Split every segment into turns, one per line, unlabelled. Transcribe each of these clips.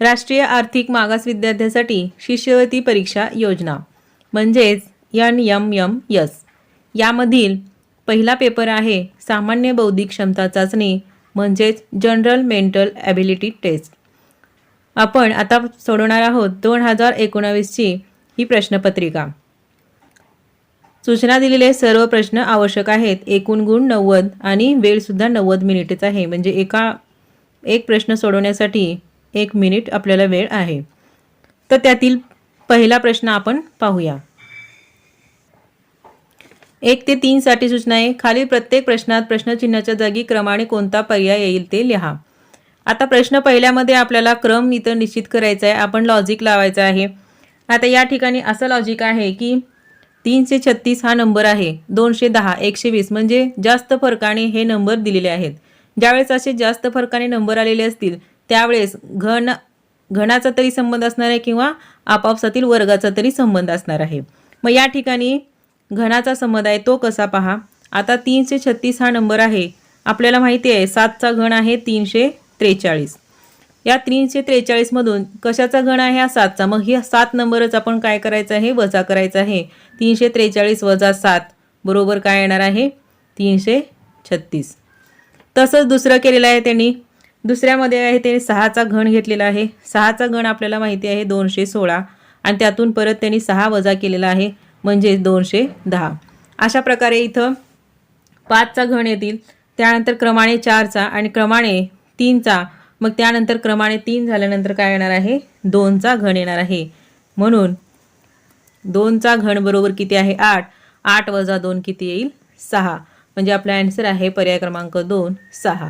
राष्ट्रीय आर्थिक मागास विद्यार्थ्यासाठी शिष्यवृत्ती परीक्षा योजना म्हणजेच एन यम यम यस यामधील पहिला पेपर आहे सामान्य बौद्धिक क्षमता चाचणी म्हणजेच जनरल मेंटल ॲबिलिटी टेस्ट. आपण आता सोडवणार आहोत दोन हजार एकोणावीसची ही प्रश्नपत्रिका. सूचना दिलेले सर्व प्रश्न आवश्यक आहेत. एकूण गुण नव्वद आणि वेळसुद्धा नव्वद मिनिटेच आहे. म्हणजे एका एक प्रश्न सोडवण्यासाठी एक मिनिट आपल्याला वेळ आहे. तर त्यातील पहिला प्रश्न आपण पाहूया. एक ते तीनसाठी सूचना आहे. खालील प्रत्येक प्रश्नात प्रश्नचिन्हाच्या जागी क्रमाने कोणता पर्याय येईल ते लिहा. आता प्रश्न पहिल्यामध्ये आपल्याला क्रम इथं निश्चित करायचा आहे. आपण लॉजिक लावायचा आहे. आता या ठिकाणी असं लॉजिक आहे की तीनशे छत्तीस हा नंबर आहे. दोनशे दहा एकशे वीस म्हणजे जास्त फरकाने हे नंबर दिलेले आहेत. ज्यावेळेस असे जास्त फरकाने नंबर आलेले असतील त्यावेळेस घन घणाचा तरी संबंध असणार आहे किंवा आपापसातील वर्गाचा तरी संबंध असणार आहे. मग या ठिकाणी घणाचा संबंध आहे तो कसा पहा. आता तीनशे छत्तीस हा नंबर आहे. आपल्याला माहिती आहे सातचा घण आहे तीनशे त्रेचाळीस. या तीनशे त्रेचाळीसमधून कशाचा घण आहे हा सातचा? मग ही सात नंबरच आपण काय करायचं आहे? वजा करायचं आहे. तीनशे त्रेचाळीस वजा सात बरोबर काय येणार आहे? तीनशे छत्तीस. तसंच दुसरं केलेलं आहे त्यांनी. दुसऱ्यामध्ये आहे ते सहाचा घण घेतलेला आहे. सहाचा घण आपल्याला माहिती आहे दोनशे सोळा. आणि त्यातून परत त्यांनी सहा वजा केलेला आहे म्हणजे दोनशे दहा. अशा प्रकारे इथं पाचचा घण येतील. त्यानंतर क्रमाने चारचा आणि क्रमाने तीनचा. मग त्यानंतर क्रमाने तीन झाल्यानंतर काय येणार आहे? दोनचा घण येणार आहे. म्हणून दोनचा घण बरोबर किती आहे? आठ. आठ वजा दोन किती येईल? सहा. म्हणजे आपला ॲन्सर आहे पर्याय क्रमांक दोन सहा.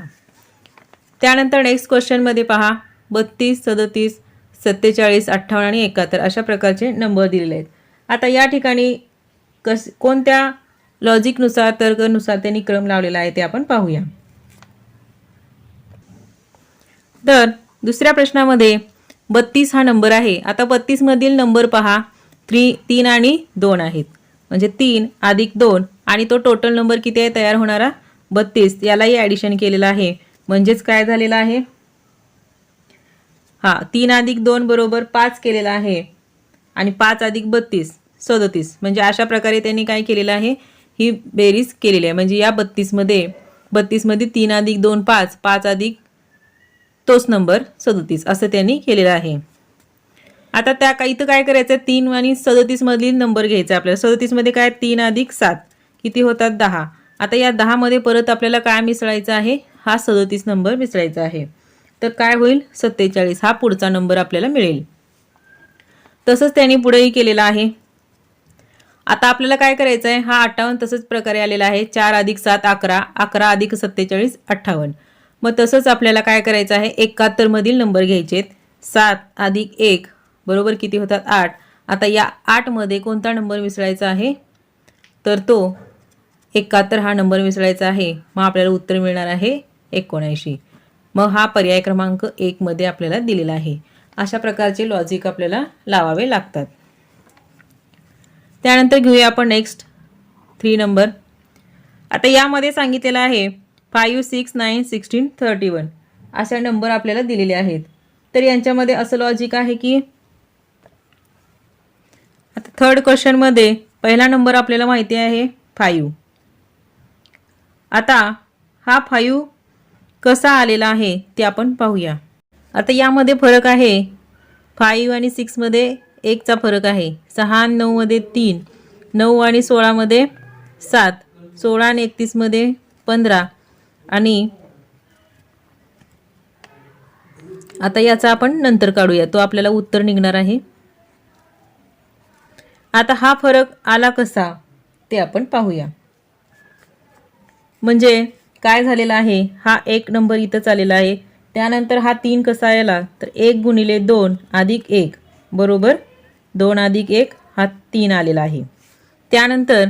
त्यानंतर नेक्स्ट क्वेश्चनमध्ये पहा. बत्तीस सदतीस सत्तेचाळीस अठ्ठावन्न आणि एकाहत्तर अशा प्रकारचे नंबर दिलेले आहेत. आता या ठिकाणी कस कोणत्या लॉजिकनुसार तर्कनुसार त्यांनी क्रम लावलेला आहे ते आपण पाहूया. तर दुसऱ्या प्रश्नामध्ये बत्तीस हा नंबर आहे. आता बत्तीसमधील नंबर पहा. थ्री तीन आणि दोन आहेत. म्हणजे तीन अधिक दोन आणि तो टोटल नंबर किती आहे? तयार होणारा बत्तीस. यालाही ॲडिशन केलेलं आहे. म्हणजेच काय झालेलं आहे? हा तीन अधिक दोन बरोबर पाच केलेला आहे. आणि पाच अधिक बत्तीस सदतीस. म्हणजे अशा प्रकारे त्यांनी काय केलेलं आहे? ही बेरीज केलेली आहे. म्हणजे या बत्तीसमध्ये बत्तीसमध्ये तीन अधिक दोन पाच पाच अधिक तोच नंबर सदतीस. असं त्यांनी केलेलं आहे. आता त्या का इथं काय करायचं आहे? तीन आणि सदतीसमधील नंबर घ्यायचा आहे आपल्याला. सदतीसमध्ये काय? तीन अधिक सात. किती होतात? दहा. आता या दहामध्ये परत आपल्याला काय मिसळायचं आहे? हा सदतीस नंबर मिसळायचा आहे. तर काय होईल? सत्तेचाळीस. हा पुढचा नंबर आपल्याला मिळेल. तसंच त्यांनी पुढेही केलेला आहे. आता आपल्याला काय करायचं आहे हा अठ्ठावन्न तसंच प्रकारे आलेला आहे. चार अधिक सात अकरा. अकरा अधिक सत्तेचाळीस अठ्ठावन्न. मग तसंच आपल्याला काय करायचं आहे? एकाहत्तरमधील नंबर घ्यायचे आहेत सात अधिक एक. बरोबर किती होतात? आठ. आता या आठमध्ये कोणता नंबर मिसळायचा आहे? तर तो एकाहत्तर हा नंबर मिसळायचा आहे. मग आपल्याला उत्तर मिळणार आहे एकोणऐंशी. मग हा पर्याय क्रमांक एकमध्ये आपल्याला दिलेला आहे. अशा प्रकारचे लॉजिक आपल्याला लावावे लागतात. त्यानंतर घेऊया आपण नेक्स्ट थ्री नंबर आता यामध्ये सांगितलेलं आहे five six nine sixteen thirty one अशा नंबर आपल्याला दिलेले आहेत. तर यांच्यामध्ये असं लॉजिक आहे की आता थर्ड क्वेश्चनमध्ये पहिला नंबर आपल्याला माहिती आहे फाईव्ह आता हा फाईव्ह कसा आलेला आहे ते आपण पाहूया. आता यामध्ये फरक आहे. फाईव्ह आणि सिक्समध्ये एकचा फरक आहे. सहा आणि नऊमध्ये तीन. नऊ आणि सोळामध्ये सात. सोळा आणि एकतीसमध्ये पंधरा. आणि आता याचा आपण नंतर काढूया. तो आपल्याला उत्तर निघणार आहे. आता हा फरक आला कसा ते आपण पाहूया. म्हणजे काय झालेला आहे? हा एक नंबर इथंच आलेला आहे. त्यानंतर हा तीन कसा आला तर एक गुणिले दोन अधिक एक. बरोबर? दोन अधिक एक हा तीन आलेला आहे. त्यानंतर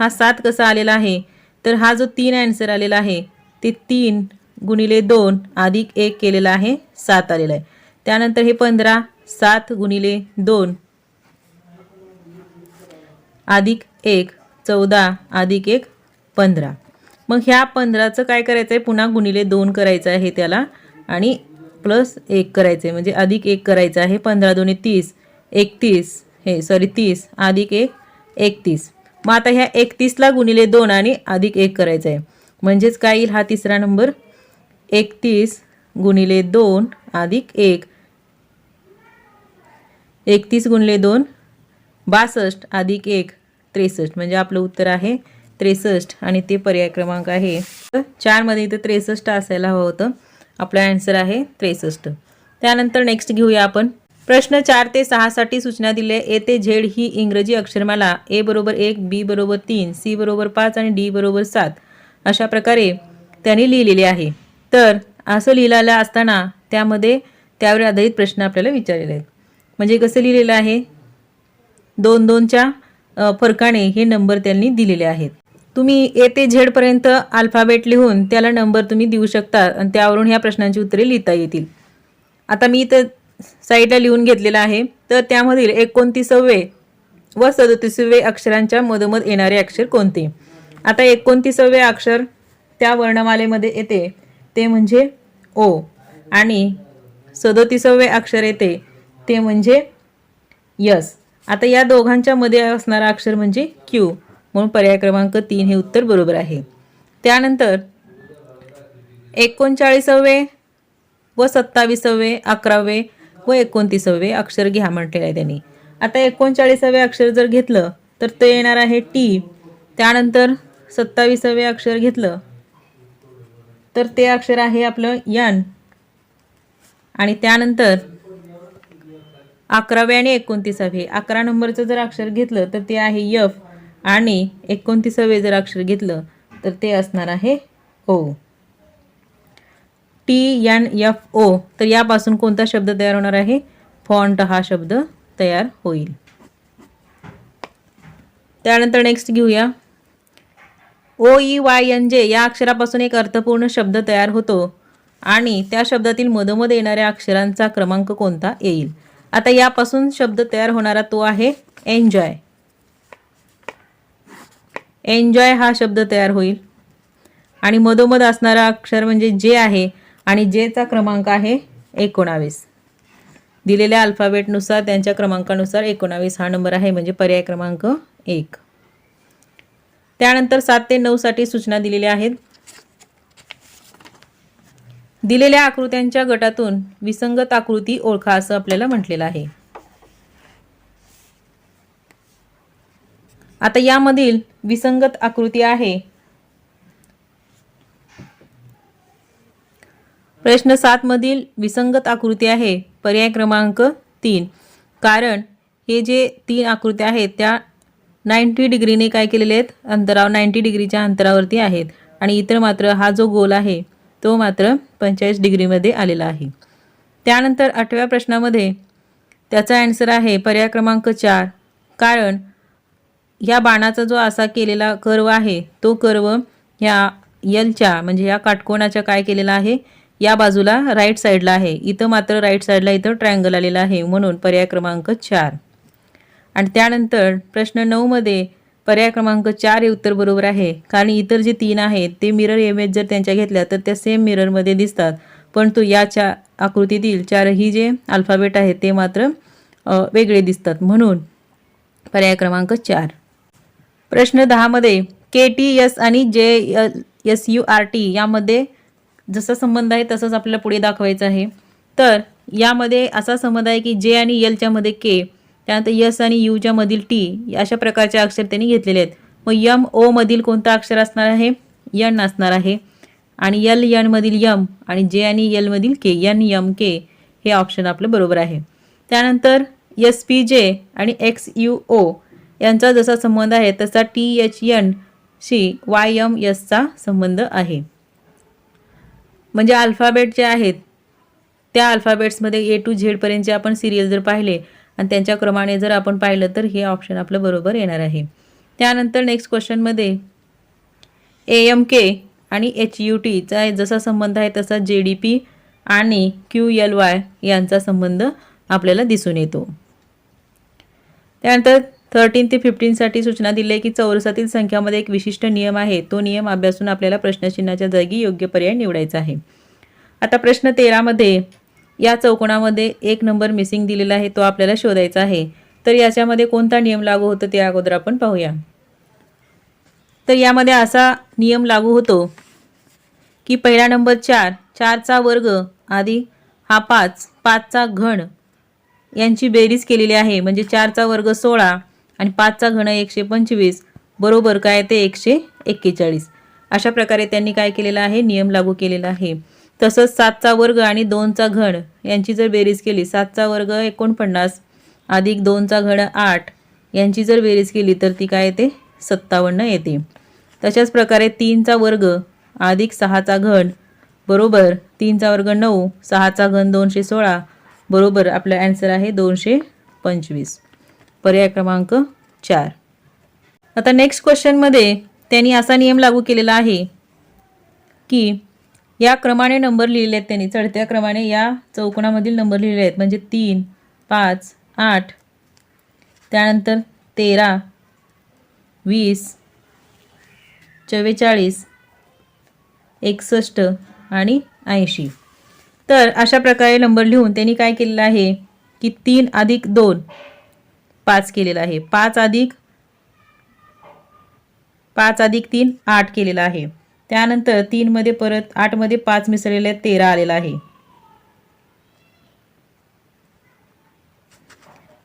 हा सात कसा आलेला आहे? तर हा जो तीन ॲन्सर आलेला आहे ते तीन गुणिले दोन अधिक एक केलेला आहे सात आलेला आहे. त्यानंतर हे पंधरा सात गुणिले दोन अधिक एक चौदा अधिक एक पंधरा. मग ह्या पंधराचं काय करायचं आहे पुन्हा गुणिले दोन करायचं आहे त्याला. आणि प्लस एक करायचं आहे म्हणजे अधिक एक करायचं आहे. पंधरा दोन्ही तीस एकतीस हे सॉरी तीस अधिक एक एकतीस. मग आता ह्या एकतीसला गुणिले दोन आणि अधिक एक करायचं आहे म्हणजेच काय येईल हा तिसरा नंबर? एकतीस गुणिले दोन अधिक एक. एकतीस गुणिले दोन बासष्ट अधिक एक त्रेसष्ट. म्हणजे आपलं उत्तर आहे त्रेसष्ट आणि ते पर्याय क्रमांक आहे. चारमध्ये इथं त्रेसष्ट असायला हवं होतं. आपला ॲन्सर आहे त्रेसष्ट. त्यानंतर नेक्स्ट घेऊया आपण. प्रश्न चार ते सहासाठी सूचना दिल्या. ए ते झेड ही इंग्रजी अक्षरमाला ए बरोबर एक बी बरोबर तीन सी बरोबर पाच आणि डी बरोबर सात अशा प्रकारे त्यांनी लिहिलेले आहे. तर असं लिहिलेलं असताना त्यामध्ये त्यावर आधारित प्रश्न आपल्याला विचारलेले आहेत. म्हणजे कसं लिहिलेलं आहे? दोन दोनच्या फरकाने हे नंबर त्यांनी दिलेले आहेत. तुम्ही ए ते झेडपर्यंत अल्फाबेट लिहून त्याला नंबर तुम्ही देऊ शकता आणि त्यावरून ह्या प्रश्नांची उत्तरे लिहिता येतील. आता मी इथं साईडला लिहून घेतलेलं आहे. तर त्यामधील एकोणतीसावे व सदतीसावे अक्षरांच्या मधोमध येणारे अक्षर कोणते? आता एकोणतीसावे अक्षर त्या वर्णमालेमध्ये येते. ते म्हणजे ओ. आणि सदतीसावे अक्षर येते. ते म्हणजे यस. आता या दोघांच्या मध्ये असणारा अक्षर म्हणजे क्यू. म्हणून पर्याय क्रमांक तीन हे उत्तर बरोबर आहे. त्यानंतर एकोणचाळीसावे व सत्तावीसावे अकरावे व एकोणतीसावे अक्षर घ्या म्हटलेलं आहे त्यांनी. आता एकोणचाळीसावे अक्षर जर घेतलं तर ते येणार आहे टी त्यानंतर सत्तावीसावे अक्षर घेतलं तर ते अक्षर आहे आपलं यन आणि त्यानंतर अकरावे आणि एकोणतीसावे अकरा नंबरचं जर अक्षर घेतलं तर ते आहे यफ आणि एकोणतीसावे जर अक्षर घेतलं तर ते असणार आहे O T N F O तर यापासून कोणता शब्द तयार होणार आहे? फॉन्ट हा शब्द तयार होईल. त्यानंतर नेक्स्ट घेऊया. ओ ई वाय एन जे या अक्षरापासून एक अर्थपूर्ण शब्द तयार होतो आणि त्या शब्दातील मधोमध येणाऱ्या अक्षरांचा क्रमांक कोणता येईल? आता यापासून शब्द तयार होणारा तो आहे एन्जॉय. एन्जॉय हा शब्द तयार होईल. आणि मधोमध असणारा अक्षर म्हणजे जे आहे आणि जेचा क्रमांक आहे एकोणावीस. दिलेल्या अल्फाबेटनुसार त्यांच्या क्रमांकानुसार एकोणावीस हा नंबर आहे म्हणजे पर्याय क्रमांक एक. त्यानंतर सात ते नऊसाठी सूचना दिलेल्या आहेत. दिलेल्या आकृत्यांच्या गटातून विसंगत आकृती ओळखा असं आपल्याला म्हटलेलं आहे. आता यामधील विसंगत आकृती आहे. प्रश्न सात मधील विसंगत आकृती आहे. पर्याय क्रमांक तीन. कारण हे जे तीन आकृत्या आहेत त्या नाईंटी डिग्रीने काय केलेले आहेत? अंतरावर नाईंटी डिग्रीच्या अंतरावरती आहेत. आणि इतर मात्र हा जो गोल आहे तो मात्र पंचेचाळीस डिग्रीमध्ये आलेला आहे. त्यानंतर आठव्या प्रश्नामध्ये त्याचा आन्सर आहे पर्याय क्रमांक चार. कारण ह्या बाणाचा जो असा केलेला कर्व आहे तो कर्व ह्या यलच्या म्हणजे या काटकोणाच्या काय केलेला आहे? या बाजूला राईट साईडला आहे. इथं मात्र राईट साईडला इथं ट्रायंगल आलेला आहे. म्हणून पर्याय क्रमांक चार. आणि त्यानंतर प्रश्न नऊमध्ये पर्याय क्रमांक चार हे उत्तर बरोबर आहे. कारण इतर जे तीन आहेत ते मिरर इमेज जर त्यांच्या घेतल्या तर त्या सेम मिररमध्ये दिसतात. पण तो या चा आकृतीतील चारही जे अल्फाबेट आहेत ते मात्र वेगळे दिसतात. म्हणून पर्याय क्रमांक चार. प्रश्न दहामध्ये के टी एस आणि जे एस यू आर टी यामध्ये जसा संबंध आहे तसंच आपल्याला पुढे दाखवायचं आहे. तर यामध्ये असा संबंध आहे की जे आणि एलच्या मध्ये के त्यानंतर यस आणि यूच्या मधील टी अशा प्रकारचे अक्षर त्यांनी घेतलेले आहेत. मग यम ओ मधील कोणता अक्षर असणार आहे? यन असणार आहे. आणि यल यन मधील यम आणि जे आणि यल मधील के यन यम के हे ऑप्शन आपलं बरोबर आहे. त्यानंतर एस पी जे आणि एक्स यू ओ यांचा जसा संबंध आहे तसा टी एच एन शी वाय एम एसचा संबंध आहे. म्हणजे अल्फाबेट जे आहेत त्या अल्फाबेट्समध्ये ए टू झेडपर्यंतचे आपण सिरियल जर पाहिले आणि त्यांच्या क्रमाने जर आपण पाहिलं तर हे ऑप्शन आपलं बरोबर येणार आहे. त्यानंतर नेक्स्ट क्वेश्चनमध्ये ए एम के आणि एच यू टीचा जसा संबंध आहे तसा जे डी पी आणि क्यू एल वाय यांचा संबंध आपल्याला दिसून येतो. त्यानंतर थर्टीन ते फिफ्टीनसाठी सूचना दिली आहे की चौरसातील संख्यामध्ये एक विशिष्ट नियम आहे. तो नियम अभ्यासून आपल्याला प्रश्नचिन्हाच्या जागी योग्य पर्याय निवडायचा आहे. आता प्रश्न तेरामध्ये या चौकोनामध्ये एक नंबर मिसिंग दिलेला आहे. तो आपल्याला शोधायचा आहे. तर याच्यामध्ये कोणता नियम लागू होतो ते अगोदर आपण पाहूया. तर यामध्ये असा नियम लागू होतो की पहिला नंबर चार चारचा वर्ग आधी हा पाच पाचचा घन यांची बेरीज केलेली आहे. म्हणजे चारचा वर्ग सोळा आणि पाचचा घन एकशे पंचवीस बरोबर काय ते एकशे एक्केचाळीस. अशा प्रकारे त्यांनी काय केलेलं आहे? नियम लागू केलेला आहे. तसंच सातचा वर्ग आणि दोनचा घण यांची जर बेरीज केली सातचा वर्ग एकोणपन्नास अधिक दोनचा घड आठ यांची जर बेरीज केली तर ती काय येते? सत्तावन्न येते. तशाच प्रकारे तीनचा वर्ग अधिक सहाचा घन बरोबर तीनचा वर्ग नऊ सहाचा घन दोनशे सोळा बरोबर आपलं ॲन्सर आहे दोनशे पंचवीस. पर्याय क्रमांक चार. आता नेक्स्ट क्वेश्चनमध्ये त्यांनी असा नियम लागू केलेला आहे की या क्रमाने नंबर लिहिलेले आहेत त्यांनी चढत्या क्रमाने या चौकोनामधील नंबर लिहिलेले आहेत. म्हणजे तीन पाच आठ त्यानंतर तेरा वीस चव्वेचाळीस एकसष्ट आणि ऐंशी. तर अशा प्रकारे नंबर लिहून त्यांनी काय केलेलं आहे की तीन अधिक दोन पाच केलेलं आहे. पाच अधिक पाच अधिक तीन आठ केलेला आहे. त्यानंतर तीनमध्ये परत आठमध्ये पाच मिसळलेले आहेत तेरा आलेला आहे.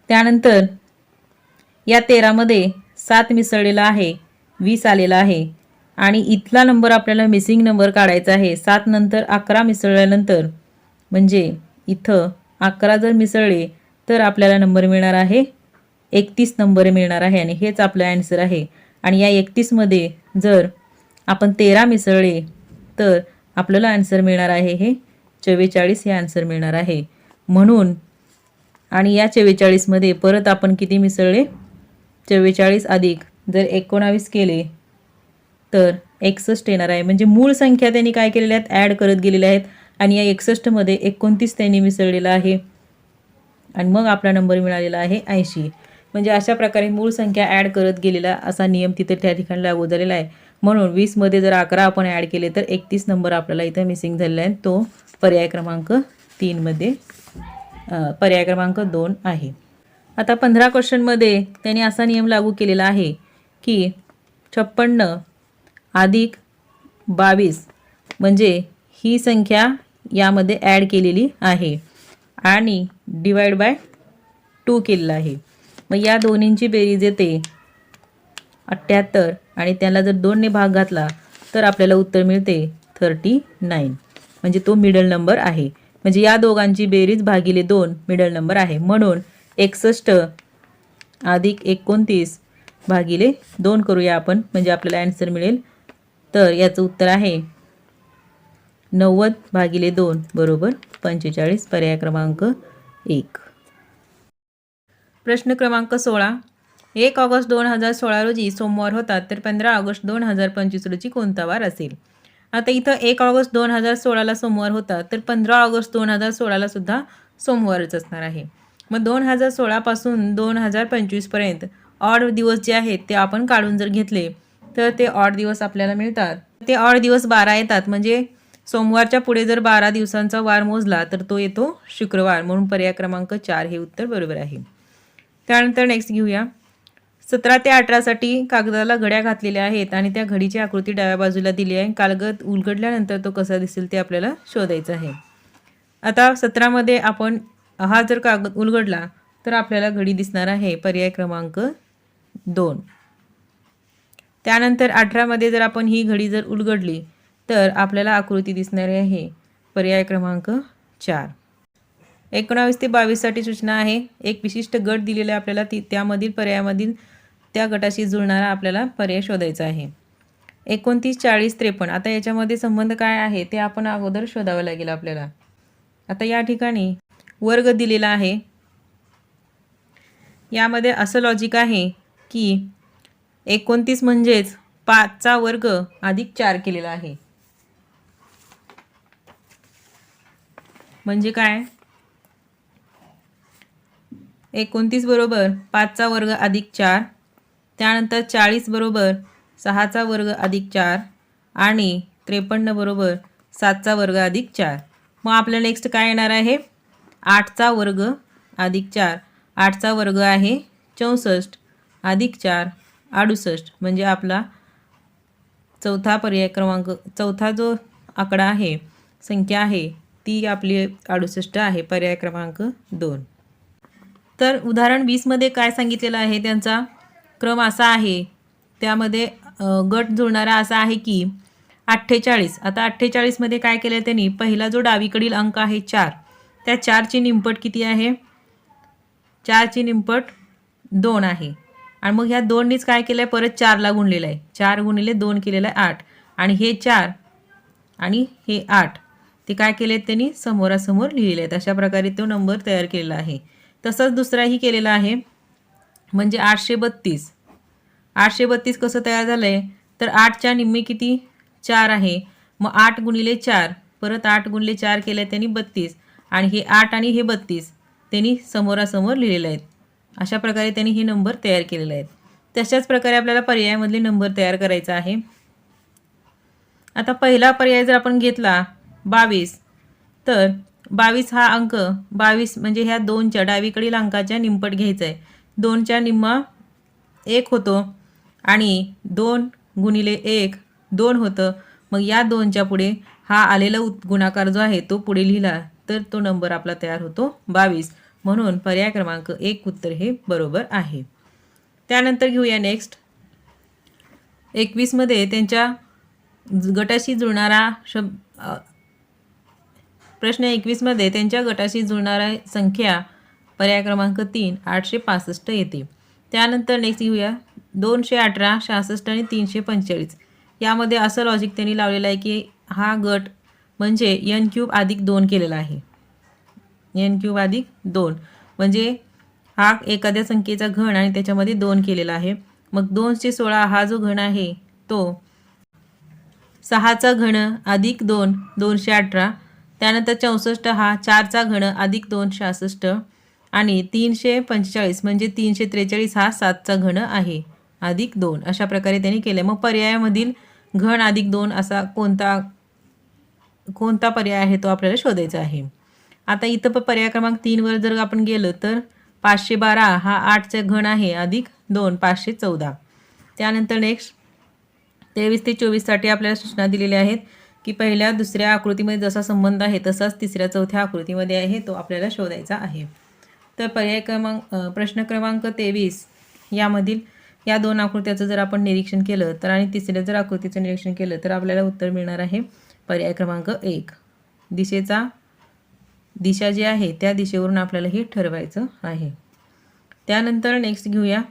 त्यानंतर या तेरामध्ये सात मिसळलेला आहे वीस आलेला आहे. आणि इथला नंबर आपल्याला मिसिंग नंबर काढायचा आहे. सात नंतर अकरा मिसळल्यानंतर म्हणजे इथं अकरा जर मिसळले तर आपल्याला नंबर मिळणार आहे एकतीस नंबर मिळणार आहे आणि हेच आपलं ॲन्सर आहे. आणि या एकतीसमध्ये जर आपण तेरा मिसळले तर आपल्याला आन्सर मिळणार आहे हे चव्वेचाळीस हे आन्सर मिळणार आहे. म्हणून आणि या चव्वेचाळीसमध्ये परत आपण किती मिसळले? चव्वेचाळीस अधिक जर एकोणावीस केले तर एकसष्ट येणार आहे. म्हणजे मूळ संख्या त्यांनी काय केलेल्या आहेत? ॲड करत गेलेल्या आहेत. आणि या एकसष्टमध्ये एकोणतीस त्यांनी मिसळलेला आहे. आणि मग आपला नंबर मिळालेला आहे ऐंशी. म्हणजे अशा प्रकारे मूळ संख्या ॲड करत गेलेला असा नियम तिथे त्या ठिकाणी लागू झालेला आहे. म्हणून वीसमध्ये जर अकरा आपण ॲड केले तर एकतीस नंबर आपल्याला इथं मिसिंग झालेला आहे. तो पर्याय क्रमांक तीनमध्ये पर्याय क्रमांक दोन आहे. आता पंधरा क्वेश्चनमध्ये त्यांनी असा नियम लागू केलेला आहे की छप्पन्न अधिक बावीस म्हणजे ही संख्या यामध्ये ॲड केलेली आहे आणि डिवाइड बाय टू केलेला आहे. मग या दोन्हींची बेरीज येते. अठ्ठ्याहत्तर आणि त्याला जर दोनने भाग घातला तर आपल्याला उत्तर मिळते थर्टी नाईन म्हणजे तो मिडल नंबर आहे. म्हणजे या दोघांची बेरीज भागिले दोन मिडल नंबर आहे. म्हणून एकसष्ट अधिक एकोणतीस भागिले दोन करूया आपण. म्हणजे आपल्याला ॲन्सर मिळेल. तर याचं उत्तर आहे नव्वद भागिले दोन बरोबर पंचेचाळीस पर्याय क्रमांक एक. प्रश्न क्रमांक सोळा. एक ऑगस्ट दोन हजार सोळा रोजी सोमवार होता तर पंधरा ऑगस्ट दोन हजार पंचवीस रोजी कोणता वार असेल? आता इथं एक ऑगस्ट दोन हजार सोळाला सोमवार होता तर पंधरा ऑगस्ट दोन हजार सोळाला सुद्धा सोमवारच असणार आहे. मग दोन हजार सोळापासून दोन हजार पंचवीसपर्यंत ऑड दिवस जे आहेत ते आपण काढून जर घेतले तर ते ऑड दिवस आपल्याला मिळतात. ते ऑड दिवस बारा येतात म्हणजे सोमवारच्या पुढे जर बारा दिवसांचा वार मोजला तर तो येतो शुक्रवार. म्हणून पर्याय क्रमांक चार हे उत्तर बरोबर आहे. त्यानंतर नेक्स्ट घेऊया. सतरा ते अठरासाठी कागदाला घड्या घातलेल्या आहेत आणि त्या घडीची आकृती डाव्या बाजूला दिली आहे. कागद उलगडल्यानंतर तो कसा दिसेल ते आपल्याला शोधायचं आहे. आता सतरामध्ये आपण हा जर कागद उलगडला तर आपल्याला घडी दिसणार आहे. पर्याय क्रमांक दोन. त्यानंतर अठरामध्ये जर आपण ही घडी जर उलगडली तर आपल्याला आकृती दिसणारी आहे. पर्याय क्रमांक चार. एकोणावीस ते बावीससाठी सूचना आहे. एक विशिष्ट गट दिलेला आहे आपल्याला ती त्यामधील पर्यायामधील त्या गटाशी जुळणारा आपल्याला पर्याय शोधायचा आहे. एकोणतीस चाळीस त्रेपन्न. आता याच्यामध्ये संबंध काय आहे ते आपण अगोदर शोधावं लागेल आपल्याला. आता या ठिकाणी वर्ग दिलेला आहे. यामध्ये असं लॉजिक आहे की एकोणतीस म्हणजेच पाचचा वर्ग अधिक चार केलेला आहे. म्हणजे काय? एकोणतीस बरोबर पाचचा वर्ग अधिक चार त्यानंतर चाळीस बरोबर सहाचा वर्ग अधिक चार आणि त्रेपन्न बरोबर सातचा वर्ग अधिक चार. मग आपलं नेक्स्ट काय येणार आहे? आठचा वर्ग अधिक चार. आठचा वर्ग आहे चौसष्ट अधिक चार अडुसष्ट. म्हणजे आपला चौथा पर्याय क्रमांक चौथा जो आकडा आहे संख्या आहे ती आपली अडुसष्ट आहे. पर्याय क्रमांक दोन. तर उदाहरण वीसमध्ये काय सांगितलेलं आहे? त्यांचा क्रम असा आहे. त्यामध्ये गट जुळणारा असा आहे की अठ्ठेचाळीस. आता अठ्ठेचाळीसमध्ये काय केलं त्यांनी? पहिला जो डावीकडील अंक आहे चार. त्या चारची निंपट किती आहे? चारची निंपट दोन आहे. आणि मग ह्या दोननीच काय केलं आहे परत चारला गुणलेलं आहे. चार गुणिले दोन केलेलं आहे आठ. आणि हे चार आणि हे आठ. ते काय केले आहेत त्यांनी? समोरासमोर लिहिलेले आहेत. अशा प्रकारे तो नंबर तयार केलेला आहे. तसंच दुसराही केलेला आहे. म्हणजे आठशे बत्तीस. आठशे बत्तीस कसं तयार झालं आहे तर आठच्या निम्मे किती? चार आहे. मग आठ गुणिले चार. परत आठ गुणिले चार केले त्यांनी बत्तीस. आणि हे आठ आणि हे बत्तीस त्यांनी समोरासमोर लिहिलेले आहेत. अशा प्रकारे त्यांनी हे नंबर तयार केलेले आहेत. तशाच प्रकारे आपल्याला पर्यायामधले नंबर तयार करायचा आहे. आता पहिला पर्याय जर आपण घेतला बावीस. तर बावीस हा अंक बावीस म्हणजे ह्या दोनच्या डावीकडील अंकाच्या निंपट घ्यायचा आहे दोनच्या निम्मा एक होतो आणि दोन गुणिले एक दोन होतं. मग या दोनच्या पुढे हा आलेला उत् गुणाकार जो आहे तो पुढे लिहिला तर तो नंबर आपला तयार होतो बावीस. म्हणून पर्याय क्रमांक एक उत्तर हे बरोबर आहे. त्यानंतर घेऊया नेक्स्ट एकवीसमध्ये त्यांच्या गटाशी जुळणारा शब प्रश्न एकवीसमध्ये त्यांच्या गटाशी जुळणारा संख्या पर्याय क्रमांक तीन आठशे पासष्ट येते. त्यानंतर नेक्स्ट घेऊया. दोनशे अठरा सहासष्ट आणि तीनशे पंचेचाळीस. यामध्ये असं लॉजिक त्यांनी लावलेलं आहे की हा गट म्हणजे यन क्यूब अधिक दोन केलेला आहे. यन क्यूब अधिक दोन. म्हणजे हा एखाद्या संख्येचा घन आणि त्याच्यामध्ये दोन केलेला आहे. मग दोनशे सोळा हा जो घन आहे तो सहाचा घन अधिक दोन दोनशे अठरा. त्यानंतर चौसष्ट हा चारचा घन अधिक दोन सहासष्ट आणि तीनशे पंचेचाळीस म्हणजे तीनशे त्रेचाळीस हा सातचा घन आहे. अधिक दोन. अशा प्रकारे त्यांनी केले मग पर्यायामधील घन अधिक दोन असा कोणता कोणता पर्याय आहे तो आपल्याला शोधायचा आहे. आता इथं पण पर्याय क्रमांक तीनवर जर आपण गेलं तर पाचशे बारा हा आठचा घन आहे. अधिक दोन पाचशे चौदा. त्यानंतर नेक्स्ट तेवीस ते चोवीससाठी आपल्याला सूचना दिलेल्या आहेत. की पहिल्या दुसऱ्या आकृतीमध्ये जसा संबंध आहे तसाच तिसऱ्या चौथ्या आकृतीमध्ये आहे तो आपल्याला शोधायचा आहे. तर पर्याय क्रमांक प्रश्न क्रमांक तेवीस यामधील या दोन आकृत्याचं जर आपण निरीक्षण केलं तर आणि तिसऱ्या जर आकृतीचं निरीक्षण केलं तर आपल्याला उत्तर मिळणार आहे पर्याय क्रमांक एक. दिशेचा दिशा जी आहे त्या दिशेवरून आपल्याला हे ठरवायचं आहे. त्यानंतर नेक्स्ट घेऊया.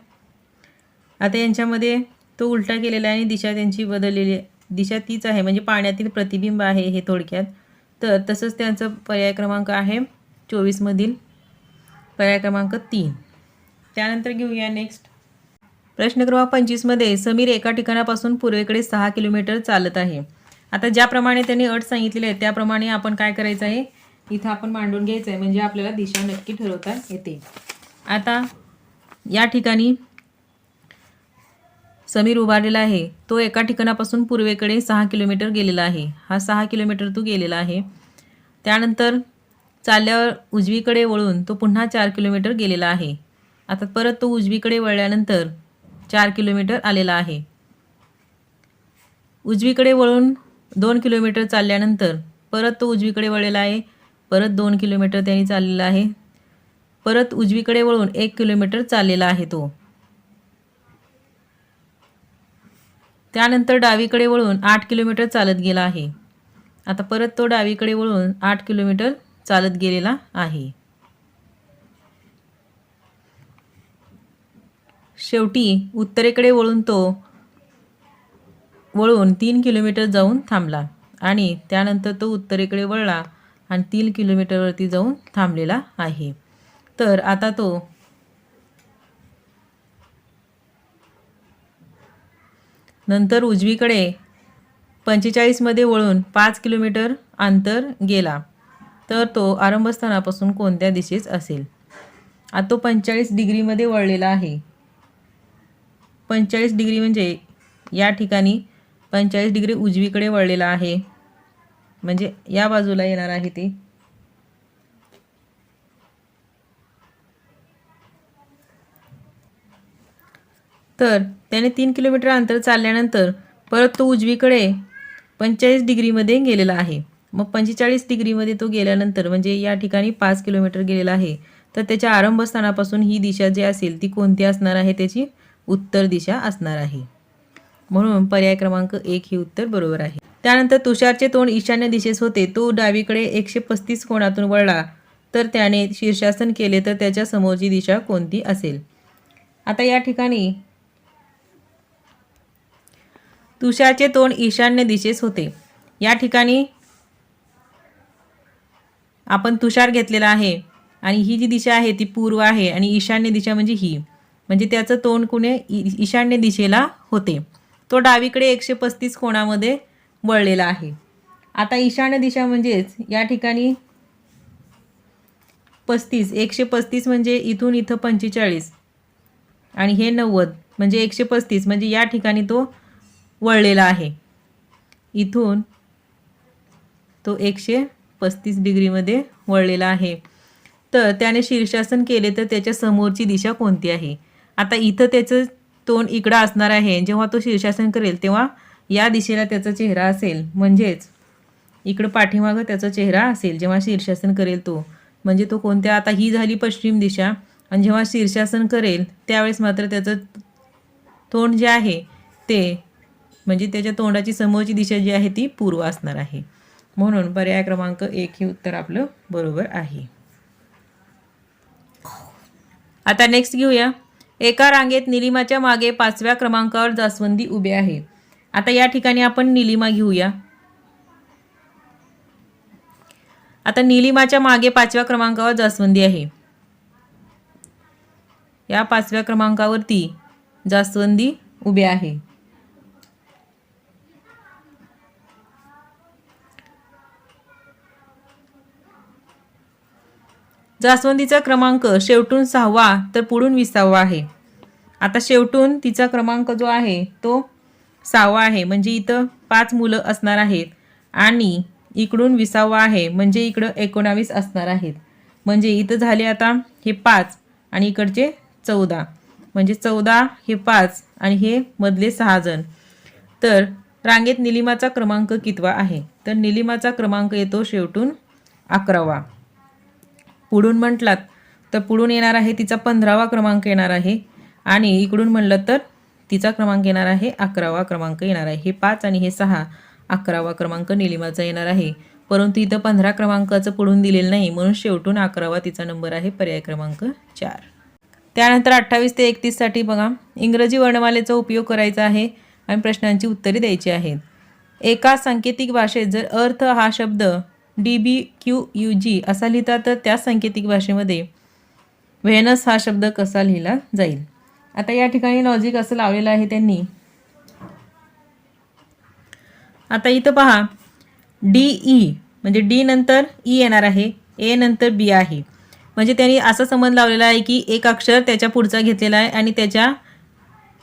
आता यांच्यामध्ये तो उलटा केलेला आहे आणि दिशा त्यांची बदललेली दिशा तीच आहे म्हणजे पाण्यातील प्रतिबिंब आहे हे थोडक्यात. तर तसंच त्यांचं पर्याय क्रमांक आहे चोवीसमधील पर्याय क्रमांक तीन. त्यानंतर घेऊया नेक्स्ट प्रश्न क्रमांक पंचवीसमध्ये समीर एका ठिकाणापासून पूर्वेकडे सहा किलोमीटर चालत आहे. आता ज्याप्रमाणे त्यांनी अट सांगितलेली आहे त्याप्रमाणे आपण काय करायचं आहे? इथं आपण मांडून घ्यायचं आहे म्हणजे आपल्याला दिशा नक्की ठरवता येते. आता या ठिकाणी समीर उभारलेला आहे. तो एका ठिकाणापासून पूर्वेकडे सहा किलोमीटर गेलेला आहे. हा सहा किलोमीटर तो गेलेला आहे. त्यानंतर चालल्यावर उजवीकडे वळून तो पुन्हा चार किलोमीटर गेलेला आहे. आता परत तो उजवीकडे वळल्यानंतर चार किलोमीटर आलेला आहे. उजवीकडे वळून दोन किलोमीटर चालल्यानंतर परत तो उजवीकडे वळलेला आहे. परत दोन किलोमीटर त्यांनी चाललेला आहे. परत उजवीकडे वळून एक किलोमीटर चाललेला आहे तो. त्यानंतर डावीकडे वळून आठ किलोमीटर चालत गेला आहे. आता परत तो डावीकडे वळून आठ किलोमीटर चालत गेलेला आहे. शेवटी उत्तरेकडे वळून तो वळून तीन किलोमीटर जाऊन थांबला आणि त्यानंतर तो उत्तरेकडे वळला आणि तीन किलोमीटरवरती जाऊन थांबलेला आहे. तर आता तो नंतर उजवीकडे पंचेचाळीसमध्ये वळून पाच किलोमीटर अंतर गेला. तर तो आरंभस्थानापासून कोणत्या दिशेस असेल? आता तो पंचेचाळीस डिग्रीमध्ये वळलेला आहे. पंचेचाळीस डिग्री म्हणजे या ठिकाणी पंचेचाळीस डिग्री उजवीकडे वळलेला आहे. म्हणजे या बाजूला येणार आहे ते. तर त्याने तीन किलोमीटर अंतर चालल्यानंतर परत तो उजवीकडे पंचेचाळीस डिग्रीमध्ये गेलेला आहे. मग पंचेचाळीस डिग्रीमध्ये तो गेल्यानंतर म्हणजे या ठिकाणी पाच किलोमीटर गेलेला आहे. तर त्याच्या आरंभस्थानापासून ही दिशा जी असेल ती कोणती असणार आहे? त्याची उत्तर दिशा असणार आहे. म्हणून पर्याय क्रमांक एक ही उत्तर बरोबर आहे. त्यानंतर तुषारचे तोंड ईशान्य दिशेस होते. तो डावीकडे एकशे पस्तीस कोणातून वळला. तर त्याने शीर्षासन केले तर त्याच्या समोरची दिशा कोणती असेल? आता या ठिकाणी तुषारचे तोंड ईशान्य दिशेस होते. या ठिकाणी आपण तुषार घेतलेला आहे आणि ही जी दिशा आहे ती पूर्व आहे आणि ईशान्य दिशा म्हणजे ही. म्हणजे त्याचं तोंड कुणे इ- ईशान्य दिशेला होते. तो डावीकडे एकशे पस्तीस कोणामध्ये वळलेला आहे. आता ईशान्य दिशा म्हणजेच या ठिकाणी पस्तीस एकशे पस्तीस म्हणजे इथून इथं पंचेचाळीस. आणि हे नव्वद म्हणजे एकशे पस्तीस म्हणजे या ठिकाणी तो वळलेला आहे. इथून तो एकशे पस्तीस डिग्रीमध्ये वळलेला आहे. तर त्याने शीर्षासन केले तर त्याच्या समोरची दिशा कोणती आहे? आता इथं त्याचं तोंड इकडं असणार आहे. जेव्हा तो शीर्षासन करेल तेव्हा या दिशेला त्याचा चेहरा असेल. म्हणजेच इकडं पाठीमागं त्याचा चेहरा असेल जेव्हा शीर्षासन करेल तो. म्हणजे तो कोणत्या आता ही झाली पश्चिम दिशा. आणि जेव्हा शीर्षासन करेल त्यावेळेस मात्र त्याचं तोंड जे आहे ते म्हणजे त्याच्या तोंडाची समोरची दिशा जी आहे ती पूर्व असणार आहे. म्हणून पर्याय क्रमांक एक हे उत्तर आपलं बरोबर आहे. आता नेक्स्ट घेऊया. एका रांगेत निलिमाच्या मागे पाचव्या क्रमांकावर जास्वंदी उभे आहे. आता या ठिकाणी आपण निलिमा घेऊया. आता निलिमाच्या मागे पाचव्या क्रमांकावर जास्वंदी आहे. या पाचव्या क्रमांकावरती जास्वंदी उभे आहे. जास्वंदीचा क्रमांक शेवटून सहावा तर पुढून विसावा आहे. आता शेवटून तिचा क्रमांक जो आहे तो सहावा आहे. म्हणजे इथं पाच मुलं असणार आहेत आणि इकडून विसावा आहे. म्हणजे इकडं एकोणावीस असणार आहेत. म्हणजे इथं झाले आता हे पाच आणि इकडचे चौदा. म्हणजे चौदा हे पाच आणि हे मधले सहा जण. तर रांगेत निलिमाचा क्रमांक कितवा आहे? तर निलिमाचा क्रमांक येतो शेवटून अकरावा. पुढून म्हटलात तर पुढून येणार आहे तिचा पंधरावा क्रमांक येणार आहे. आणि इकडून म्हणलं तर तिचा क्रमांक येणार आहे अकरावा क्रमांक येणार आहे. हे पाच आणि हे सहा अकरावा क्रमांक निलिमाचा येणार आहे. परंतु इथं पंधरा क्रमांकाचं पुढून दिलेलं नाही म्हणून शेवटून अकरावा तिचा नंबर आहे पर्याय क्रमांक चार. त्यानंतर अठ्ठावीस ते एकतीससाठी बघा इंग्रजी वर्णमालेचा उपयोग करायचा आहे आणि प्रश्नांची उत्तरे द्यायची आहेत. एका सांकेतिक भाषेत जर अर्थ हा शब्द D B Q U G असा लिहिता तर त्या सांकेतिक भाषेमध्ये व्हेनस हा शब्द कसा लिहिला जाईल? आता या ठिकाणी लॉजिक असं लावलेलं आहे त्यांनी. आता इथं पहा. डी ई e, म्हणजे डी नंतर ई येणार आहे ए नंतर बी आहे. म्हणजे त्यांनी असा संबंध लावलेला आहे की एक अक्षर त्याच्या पुढचा घेतलेला आहे आणि त्याच्या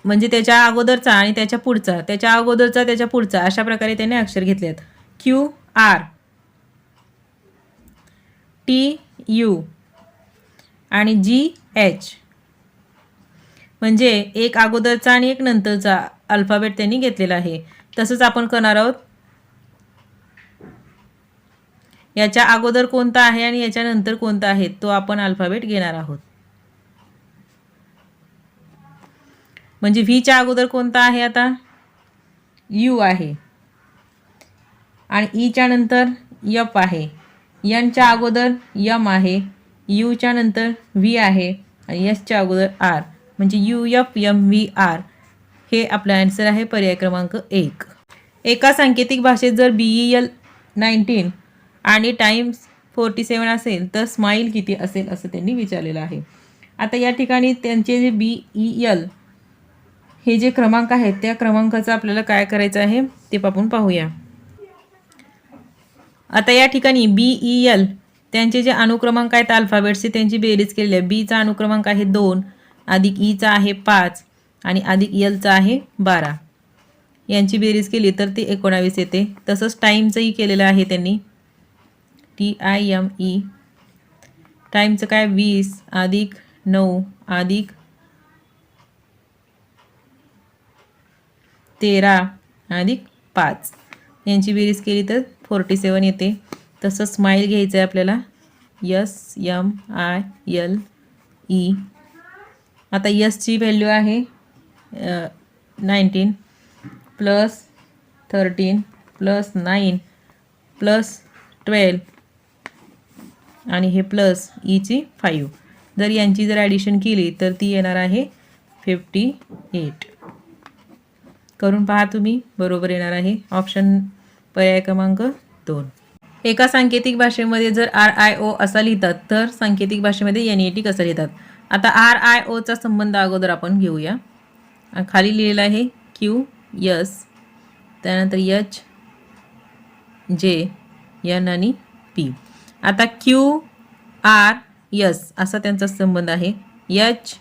म्हणजे त्याच्या अगोदरचा आणि त्याच्या पुढचा त्याच्या अगोदरचा त्याच्या पुढचा अशा प्रकारे त्याने अक्षर घेतले आहेत क्यू आर टी यू आणि जी एच. म्हणजे एक अगोदरचा आणि एक नंतरचा अल्फाबेट त्यांनी घेतलेला आहे. तसंच आपण करणार आहोत. याच्या अगोदर कोणता आहे आणि याच्यानंतर कोणता आहे तो आपण अल्फाबेट घेणार आहोत. म्हणजे व्हीच्या अगोदर कोणता आहे आता? यू आहे. आणि ईच्या नंतर यप आहे. यनच्या अगोदर यम आहे यूच्या नंतर व्ही आहे आणि यसच्या अगोदर आर. म्हणजे U F M V R हे आपलं ॲन्सर आहे पर्याय क्रमांक एक. एका सांकेतिक भाषेत जर बी ई एल नाईन्टीन आणि टाईम्स फोर्टी सेवन असेल तर स्माईल किती असेल असं त्यांनी विचारलेलं आहे. आता या ठिकाणी त्यांचे जे बी ई एल हे जे क्रमांक आहेत त्या क्रमांकाचं आपल्याला काय करायचं आहे ते आपण पाहूया. आता या ठिकाणी बी ई एल त्यांचे जे अनुक्रमांक आहेत अल्फाबेट्सचे त्यांची बेरीज केलेली आहे. बीचा अनुक्रमांक आहे दोन अधिक e ईचा आहे पाच आणि अधिक एलचा आहे बारा. यांची बेरीज केली तर ते एकोणावीस येते. तसंच टाईमचंही केलेलं आहे त्यांनी. टी आय एम ई टाईमचं काय? वीस अधिक नऊ अधिक तेरा अधिक पाच. यांची बेरीज केली तर फोर्टी सेवन येते. तसं स्माईल घ्यायचं आहे आपल्याला. S M I L E. आता यसची व्हॅल्यू आहे nineteen plus thirteen plus nine plus twelve आणि हे प्लस ईची फाईव्ह जर यांची जर ॲडिशन केली तर ती येणार आहे फिफ्टी एट करून पहा तुम्ही बरोबर येणार आहे. ऑप्शन पर्याय क्रमांक दोन. एका सांकेतिक भाषेमध्ये जर आर आय ओ असा लिहितात तर सांकेतिक भाषेमध्ये एन ई टी कसं लिहितात? आता आर आय ओचा संबंध अगोदर आपण घेऊया. खाली लिहिलेलं आहे क्यू यस त्यानंतर यच जे एन आणि पी आता क्यू आर यस असा त्यांचा संबंध आहे. यच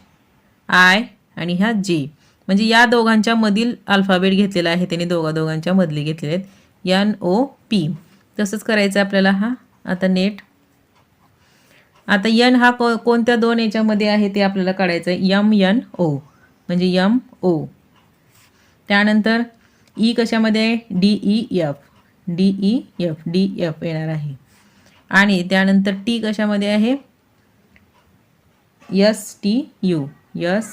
आय आणि ह्या जे म्हणजे या दोघांच्या मधील अल्फाबेट घेतलेला आहे त्यांनी दोघा दोघांच्या मधले घेतलेले आहेत. N O P. तसंच करायचं आहे आपल्याला हा. आता नेट. आता यन हा को कोणत्या दोन याच्यामध्ये आहे ते आपल्याला काढायचं आहे. M N O. म्हणजे यम ओ. त्यानंतर ई कशामध्ये आहे? D E F. D E F. D F येणार आहे. आणि त्यानंतर टी कशामध्ये आहे? Yes T U. यस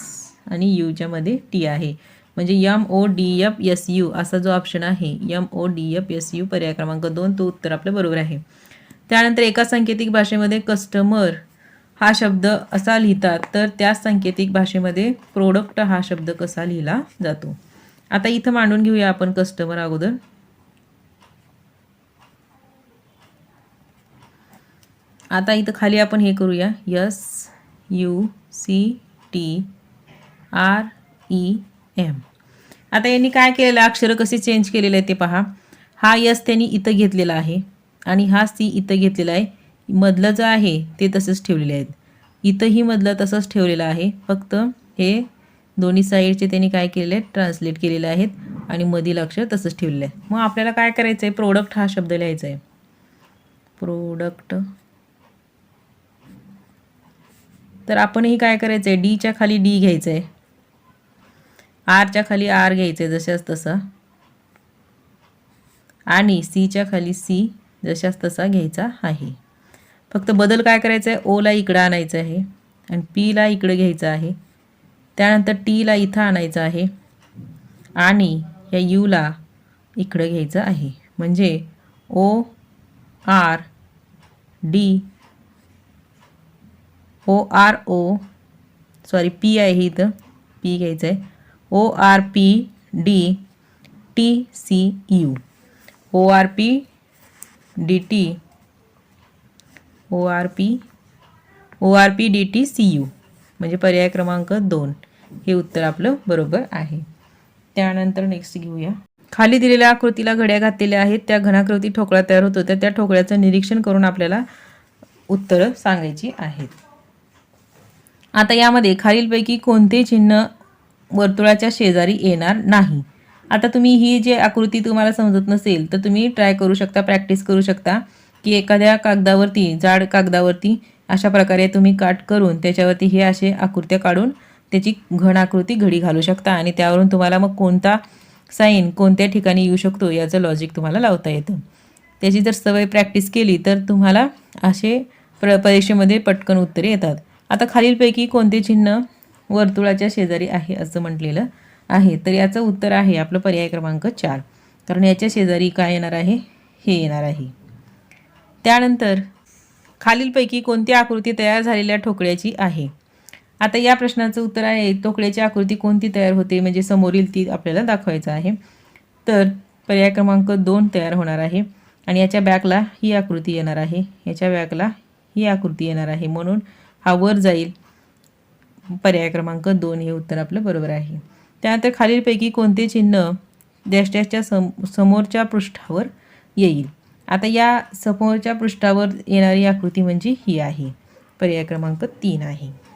आणि यूच्यामध्ये टी आहे. म्हणजे M O D F S U असा जो ऑप्शन आहे M O D F S U पर्याय क्रमांक दोन तो उत्तर आपलं बरोबर आहे. त्यानंतर एका सांकेतिक भाषेमध्ये कस्टमर हा शब्द असा लिहितात तर त्याच सांकेतिक भाषेमध्ये प्रोडक्ट हा शब्द कसा लिहिला जातो? आता इथं मांडून घेऊया आपण कस्टमर अगोदर. आता इथं खाली आपण हे करूया. S U C T R E M आता यांनी काय केलेलं? आहे अक्षरं कसे चेंज केलेलं आहे ते पहा. हा यस त्यांनी इथं घेतलेला आहे आणि हा सी इथं घेतलेला आहे. मधलं जे आहे ते तसंच ठेवलेले आहेत. इथंही मधलं तसंच ठेवलेलं आहे. फक्त हे दोन्ही साईडचे त्यांनी काय केलेले आहेत? ट्रान्सलेट केलेले आहेत आणि मधील अक्षर तसंच ठेवलेलं आहे मग आपल्याला काय करायचं आहे प्रोडक्ट हा शब्द लिहायचा आहे प्रोडक्ट तर आपणही काय करायचं आहे डीच्या खाली डी घ्यायचं आहे आरच्या खाली आर घ्यायचं आहे जशाच तसं. आणि सीच्या खाली सी जशाच तसा घ्यायचा आहे. फक्त बदल काय करायचा आहे? ओला इकडं आणायचं आहे आणि पीला इकडं घ्यायचं आहे. त्यानंतर टीला इथं आणायचं आहे. आणि या यूला इकडं घ्यायचं आहे. म्हणजे O R D O R O sorry P आहे इथं. पी घ्यायचं आहे. O R P D T C U O R P D T O R P O R P D T C U म्हणजे पर्याय क्रमांक दोन. हे उत्तर आपलं बरोबर आहे. त्यानंतर नेक्स्ट घेऊया. खाली दिलेल्या आकृतीला घड्या घातलेल्या आहेत. त्या घनाकृती ठोकळा तयार होत होत्या. त्या ठोकळ्याचं निरीक्षण करून आपल्याला उत्तरं सांगायची आहेत. आता यामध्ये खालीलपैकी कोणते चिन्ह वर्तुळाच्या शेजारी येणार नाही. आता तुम्ही ही जे आकृती तुम्हाला समजत नसेल तर तुम्ही ट्राय करू शकता प्रॅक्टिस करू शकता की एखाद्या कागदावरती जाड कागदावरती अशा प्रकारे तुम्ही काट करून त्याच्यावरती हे असे आकृत्या काढून त्याची घन आकृती घडी घालू शकता आणि त्यावरून तुम्हाला मग कोणता साईन कोणत्या ठिकाणी येऊ शकतो याचं लॉजिक तुम्हाला लावता येतं. त्याची जर सवय प्रॅक्टिस केली तर तुम्हाला असे प्र परीक्षेमध्ये पटकन उत्तरे येतात. आता खालीलपैकी कोणते चिन्ह? वर्तुळाच्या शेजारी आहे असं म्हटलेलं आहे. तर याचं उत्तर आहे आपलं पर्याय क्रमांक चार. कारण याच्या शेजारी काय येणार आहे? हे येणार आहे. त्यानंतर खालीलपैकी कोणती आकृती तयार झालेल्या ठोकळ्याची आहे? आता या प्रश्नाचं उत्तर आहे ठोकळ्याची आकृती कोणती तयार होते? म्हणजे समोरील ती आपल्याला दाखवायचं आहे. तर पर्याय क्रमांक दोन तयार होणार आहे आणि याच्या बॅकला ही आकृती येणार आहे. याच्या बॅकला ही आकृती येणार आहे. म्हणून हा वर जाईल. पर्याय क्रमांक दोन हे उत्तर आपलं बरोबर आहे. त्यानंतर खालीलपैकी कोणते चिन्ह डॅशडॅशच्या सम समोरच्या पृष्ठावर येईल? आता या समोरच्या पृष्ठावर येणारी आकृती म्हणजे ही आहे. पर्याय क्रमांक तीन आहे.